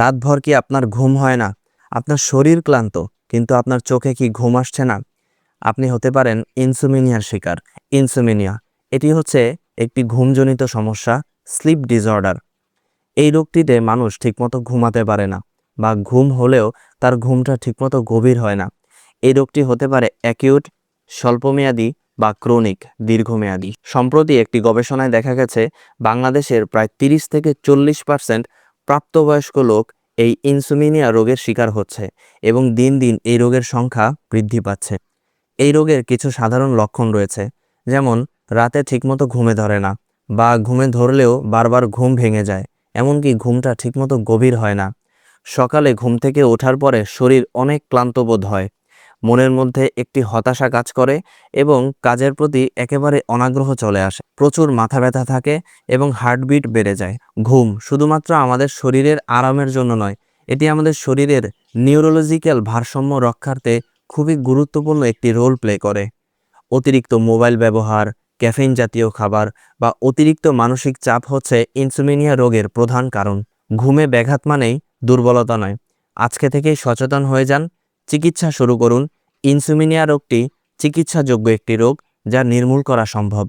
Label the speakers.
Speaker 1: রাতভর কি আপনার ঘুম হয় না? আপনার শরীর ক্লান্ত, কিন্তু আপনার চোখে কি ঘুম আসছে না? আপনি হতে পারেন ইনসুমিনিয়ার শিকার। ইনসুমিনিয়া, এটি হচ্ছে একটি ঘুমজনিত সমস্যা, স্লিপ ডিসঅর্ডার। এই রোগটিতে মানুষ ঠিকমতো ঘুমাতে পারে না বা ঘুম হলেও তার ঘুমটা ঠিকমতো গভীর হয় না। এই রোগটি হতে পারে অ্যাকিউট, স্বল্পমেয়াদী বা ক্রনিক, দীর্ঘমেয়াদী। সম্প্রতি একটি গবেষণায় দেখা গেছে, বাংলাদেশের প্রায় তিরিশ থেকে চল্লিশ পার্সেন্ট প্রাপ্তবয়স্ক লোক এই ইনসুমিনিয়া রোগের শিকার হচ্ছে এবং দিন দিন এই রোগের সংখ্যা বৃদ্ধি পাচ্ছে। এই রোগের কিছু সাধারণ লক্ষণ রয়েছে, যেমন রাতে ঠিকমতো ঘুমে ধরে না বা ঘুমে ধরলেও বারবার ঘুম ভেঙে যায়, এমনকি ঘুমটা ঠিকমতো গভীর হয় না। সকালে ঘুম থেকে ওঠার পরে শরীর অনেক ক্লান্ত বোধ হয় মনের মধ্যে একটি হতাশা কাজ করে এবং কাজের প্রতি একেবারে অনাগ্রহ চলে আসে। প্রচুর মাথা ব্যথা থাকে এবং হার্টবিট বেড়ে যায়। ঘুম শুধুমাত্র আমাদের শরীরের আরামের জন্য নয়, এটি আমাদের শরীরের নিউরোলজিক্যাল ভারসাম্য রক্ষার্থে খুবই গুরুত্বপূর্ণ একটি রোল প্লে করে। অতিরিক্ত মোবাইল ব্যবহার, ক্যাফেইন জাতীয় খাবার বা অতিরিক্ত মানসিক চাপ হচ্ছে ইনসুমিনিয়া রোগের প্রধান কারণ। ঘুমে ব্যাঘাত মানেই দুর্বলতা নয়। আজকে থেকেই সচেতন হয়ে যান চিকিৎসা শুরু করুন। ইনসুমিনিয়া রোগটি চিকিৎসাযোগ্য একটি রোগ যা নির্মূল করা সম্ভব।